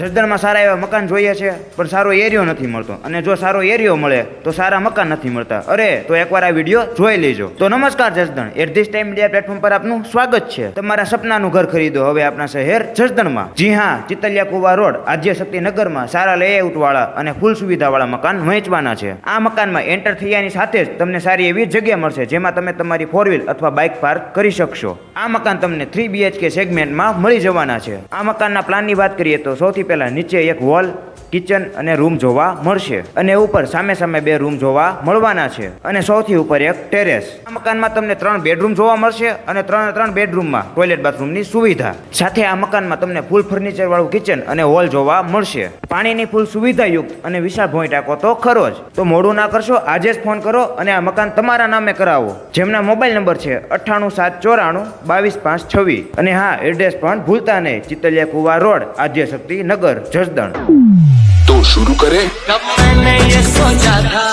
જસદણમાં સારા એવા મકાન જોઈએ છે, પણ સારો એરિયો નથી મળતો. અને જો સારો એરિયો મળે, તો સારા મકાન નથી મળતા. અરે, તો એકવાર આ વીડિયો જોઈ લેજો. તો નમસ્કાર Jasdan. At this time media platform પર આપનું સ્વાગત છે. તમારા સપનાનું ઘર ખરીદો. હવે આપણા શહેર જસદણમાં. જી હા ચિતલિયા કુવા રોડ, આદ્ય શક્તિ નગરમાં સારા લેઆઉટ વાળા અને ફૂલ સુવિધા વાળા મકાન વહેંચવાના છે. આ મકાનમાં એન્ટર થયાની સાથે જ તમને સારી એવી જગ્યા મળશે, જેમાં તમે તમારી ફોર વ્હીલ અથવા બાઇક પાર્ક કરી શકશો. આ મકાન તમને થ્રી બીએચકે સેગમેન્ટમાં મળી જવાના છે. આ મકાનના પ્લાનની વાત કરીએ તો સૌથી પહેલા નીચે એક વોલ કિચન અને રૂમ જોવા મળશે. અને ઉપર સામે સામે બે રૂમ જોવા મળવાના છે. અને સૌથી ઉપર એક ટેરેસ. આ મકાનમાં તમને ત્રણ બેડરૂમ જોવા મળશે અને ત્રણ ત્રણ બેડરૂમમાં ટોયલેટ બાથરૂમની સુવિધા. સાથે આ મકાનમાં તમને ફૂલ ફર્નિચર વાળું કિચન અને હોલ જોવા મળશે. પાણીની ફૂલ સુવિધાયુક્ત અને વિશાળ ભોંય ટાંકો તો ખરો જ. તો મોડું ના કરશો, આજે જ ફોન કરો અને આ મકાન તમારા નામે કરાવો. જેમના મોબાઈલ નંબર છે અઠ્ઠાણું સાત ચોરાણું બાવીસ પાંચ છવ્વીસ. અને હા, એડ્રેસ પણ ભૂલતા નહીં. ચિતલિયા કુવા રોડ, આદ્યશક્તિ નગર, જસદણ. तो शुरू करें। तब मैंने ये सोचा था।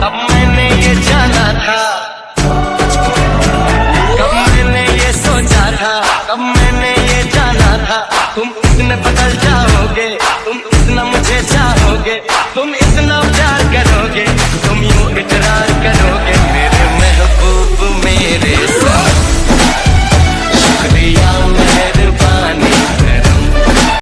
तब मैंने ये जाना था। तब मैंने ये सोचा था। तब मैंने ये जाना था। तुम इतने बदल जाओगे, तुम इतना मुझे चाहोगे, तुम इतना प्यार करोगे, तुम यूँ इकरार